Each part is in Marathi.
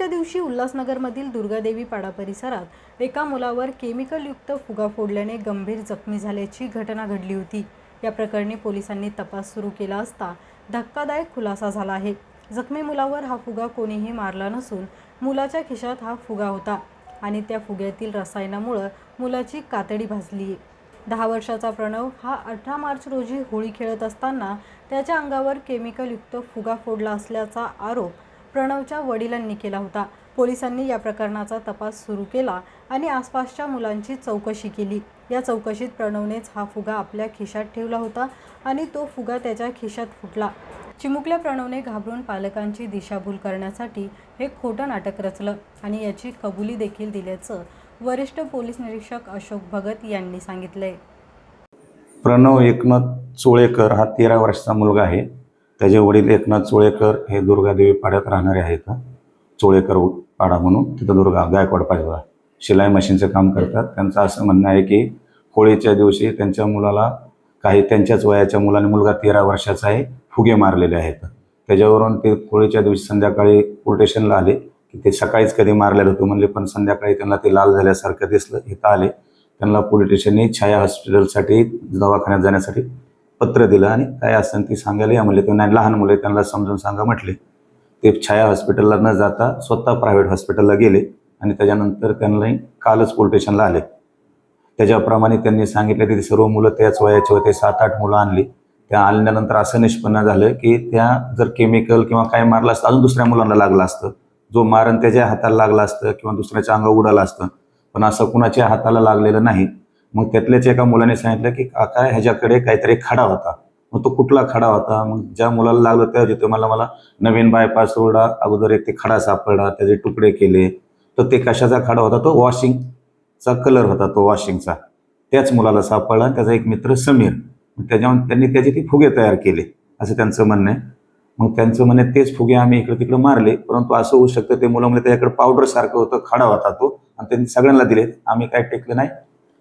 दिवशी उल्हासनगरमधील दुर्गादेवी पाडा परिसरात एका मुलावर केमिकलयुक्त फुगा फोडल्याने गंभीर जखमी झाल्याची घटना घडली होती. या प्रकरणी पोलिसांनी तपास सुरू केला असता धक्कादायक खुलासा झाला आहे. जखमी मुलावर हा फुगा कोणीही मारला नसून मुलाच्या खिशात हा फुगा होता आणि त्या फुग्यातील रसायनामुळं मुलाची कातडी भाजली दहा वर्षाचा प्रणव हा अठरा मार्च रोजी होळी खेळत असताना त्याच्या अंगावर केमिकलयुक्त फुगा फोडला असल्याचा आरोप प्रणवच्या वडिलांनी केला होता. पोलिसांनी या प्रकरणाचा तपास सुरू केला आणि आसपासच्या मुलांची चौकशी केली. या चौकशीत प्रणवनेच हा फुगा आपल्या खिशात ठेवला होता आणि तो फुगा त्याच्या खिशात फुटला. चिमुकल्या प्रणवने घाबरून पालकांची दिशाभूल करण्यासाठी हे खोटं नाटक रचलं आणि याची कबुली देखील दिल्याचं वरिष्ठ पोलीस निरीक्षक अशोक भगत यांनी सांगितलंय. प्रणव एकनाथ चोळेकर हा तेरा वर्षाचा मुलगा आहे. त्याचे वडील एकनाथ चोळेकर हे दुर्गादेवी पाड्यात राहणारे आहेत. चोळेकर पाडा म्हणून तिथं दुर्गा गायकवाड पाडा शिलाई मशीनचं काम करतात. त्यांचं असं म्हणणं आहे की होळीच्या दिवशी त्यांच्या मुलाला काही त्यांच्याच वयाच्या मुलाने मुलगा तेरा वर्षाचा आहे फुगे मारलेले आहेत. त्याच्यावरून ते होळीच्या दिवशी संध्याकाळी पोलीस आले की ते सकाळीच कधी मारलेलं होतं म्हणले पण संध्याकाळी त्यांना ते लाल झाल्यासारखं दिसलं इथं आले. त्यांना पोलीस स्टेशनने छाया हॉस्पिटलसाठी दवाखान्यात जाण्यासाठी पत्र दिलं आणि काय असेल ती सांगायला या म्हणले. ते लहान मुले त्यांना समजून सांगा म्हटले. ते छाया हॉस्पिटलला न जाता स्वतः प्रायव्हेट हॉस्पिटलला गेले आणि त्याच्यानंतर त्यांना कालच पोलीस स्टेशनला आले. त्याच्याप्रमाणे त्यांनी सांगितलं की सर्व मुलं त्याच वयाचे होते सात आठ मुलं आणली. त्या आणल्यानंतर असं निष्पन्न झालं की त्या जर केमिकल किंवा काय मारलं असतं अजून दुसऱ्या मुलांना लागलं असतं. जो मारण त्याच्या हाताला लागला असतं किंवा दुसऱ्याच्या अंगावर उडालं असतं. पण असं कुणाच्या हाताला लागलेलं नाही. मग त्यातल्याच एका मुलाने सांगितलं की काका ह्याच्याकडे काहीतरी खडा होता. मग तो कुठला खडा होता? मग ज्या मुलाला लागलं त्या जिथे मला मला नवीन बायपास रोड अगोदर एक ते खडा सापडला त्याचे तुकडे केले. तर ते कशाचा खडा होता? तो वॉशिंगचा कलर होता तो वॉशिंगचा. त्याच मुलाला सापडला आणि त्याचा एक मित्र समीर. मग त्याच्यावर त्यांनी त्याचे ते फुगे तयार केले असं त्यांचं म्हणणं आहे. मग त्यांचं म्हणे तेच फुगे आम्ही इकडे तिकडे मारले परंतु असं होऊ शकतं ते मुलं म्हणजे त्याच्याकडे पावडर सारखं होतं खडा होता तो. आणि त्यांनी सगळ्यांना दिले आम्ही काय टेकलं नाही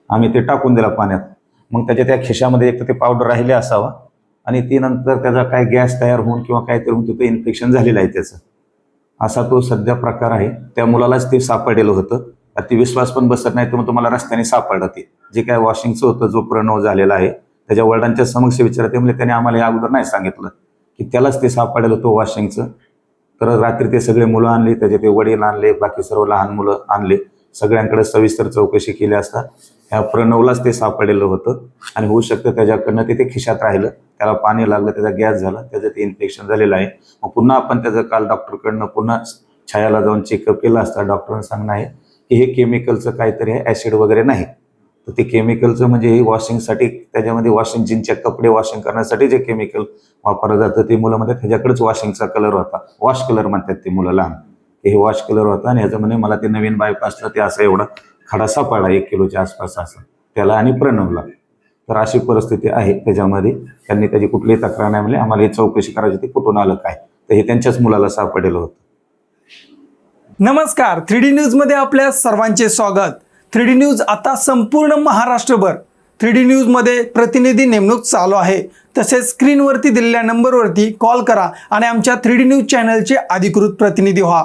आम्ही ते टाकून दिला पाण्यात. मग त्याच्या त्या खिशामध्ये एक तर ते पावडर राहिले असावा आणि ती नंतर त्याचा काय गॅस तयार होऊन किंवा काहीतरी होऊन तिथं इन्फेक्शन झालेलं आहे त्याचं. असा तो सध्या प्रकार आहे. त्या मुलालाच ते सापडलेलं होतं. अति विश्वास पण बसत नाही तर मग तुम्हाला रस्त्याने सापडलं ते. जे काय वॉशिंगचं होतं जो प्रणव झालेला आहे त्याच्या वडिलांच्या समक्ष विचारते म्हणजे त्याने आम्हाला या अगोदर नाही सांगितलं की त्यालाच ते सापडलेलं होतं वॉशिंगचं तर रात्री ते सगळे मुलं आणली त्याचे ते वडील आणले बाकी सर्व लहान मुलं आणले. सगळ्यांकडे सविस्तर चौकशी केली असता ह्या प्रणवलाच ते सापडलेलं होतं. आणि होऊ शकतं त्याच्याकडनं ते ते खिशात राहिलं. त्याला पाणी लागलं त्याचा गॅस झाला त्याचं ते इन्फेक्शन झालेलं आहे. मग पुन्हा आपण त्याचं काल डॉक्टरकडनं पुन्हा छायाला जाऊन चेकअप केलं असता. डॉक्टरांना सांगणं आहे की हे केमिकलचं काहीतरी आहे ॲसिड वगैरे नाही. तर ते केमिकलचं म्हणजे हे वॉशिंगसाठी त्याच्यामध्ये वॉशिंग जीनचे कपडे वॉशिंग करण्यासाठी जे केमिकल वापरलं जातं ते मुलं म्हणतात त्याच्याकडेच वॉशिंगचा कलर होता. वॉश कलर म्हणतात ते मुलं लहान. हे वॉश कलर होता आणि ह्याचं म्हणे मला ते नवीन बायपासला ते असं एवढा खडासा पडला एक किलोच्या आसपास असा. त्याला आणि प्रणवला. तर अशी परिस्थिती आहे त्याच्यामध्ये. त्यांनी त्याची कुठलीही तक्रार नाही म्हणजे आम्हाला ही चौकशी करायची होती कुठून आलं काय? तर हे त्यांच्याच मुलाला सापडलेलं होतं. नमस्कार. थ्री डी न्यूजमध्ये आपल्या सर्वांचे स्वागत. थ्री डी न्यूज आता संपूर्ण महाराष्ट्रभर. थ्री डी न्यूजमध्ये प्रतिनिधी नेमणूक चालू आहे. तसेच स्क्रीनवरती दिलेल्या नंबरवरती कॉल करा आणि आमच्या थ्री डी न्यूज चॅनलचे अधिकृत प्रतिनिधी व्हा.